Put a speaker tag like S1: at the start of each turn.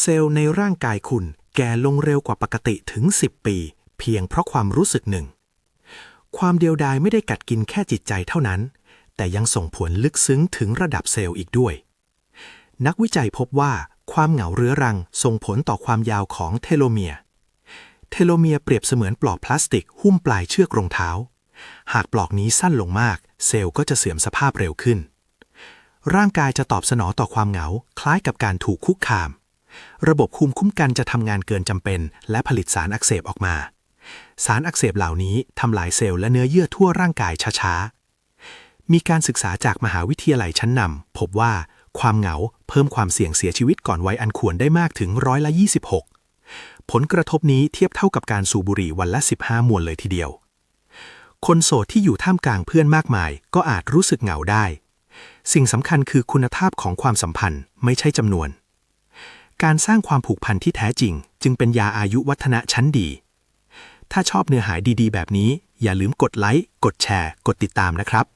S1: เซลล์ในร่างกายคุณแก่ลงเร็วกว่าปกติถึง 10 ปี เพียงเพราะความรู้สึกหนึ่ง ความเดียวดายไม่ได้กัดกินแค่จิตใจเท่านั้น แต่ยังส่งผลลึกซึ้งถึงระดับเซลล์อีกด้วย นักวิจัยพบว่าความเหงาเรื้อรังส่งผลต่อความยาวของเทโลเมียร์เทโลเมียร์เปรียบเสมือนปลอกพลาสติกหุ้มปลายเชือกรองเท้า หากปลอกนี้สั้นลงมาก เซลล์ก็จะเสื่อมสภาพเร็วขึ้น ร่างกายจะตอบสนองต่อความเหงา คล้ายกับการถูกคุกคาม ระบบภูมิคุ้มกันจะทำงานเกินจำเป็น และผลิตสารอักเสบออกมา สารอักเสบเหล่านี้ทำลายเซลล์และเนื้อเยื่อทั่วร่างกายช้าๆ มีการศึกษาจากมหาวิทยาลัยชั้นนำพบว่าความเหงาเพิ่มความเสี่ยงเสียชีวิตก่อนวัยอันควรได้มากถึงร้อยละ26 ผลกระทบนี้เทียบเท่ากับการสูบบุหรี่วันละ 15 มวนเลยทีเดียว คนโสดที่อยู่ท่ามกลางเพื่อนมากมาย ก็อาจรู้สึกเหงาได้ สิ่งสำคัญคือคุณภาพของความสัมพันธ์ไม่ใช่จำนวน การสร้างความผูกพันที่แท้จริง จึงเป็นยาอายุวัฒนะชั้นดี ถ้าชอบเนื้อหาดีๆ แบบนี้ อย่าลืมกดไลค์ กดแชร์ กดติดตามนะครับ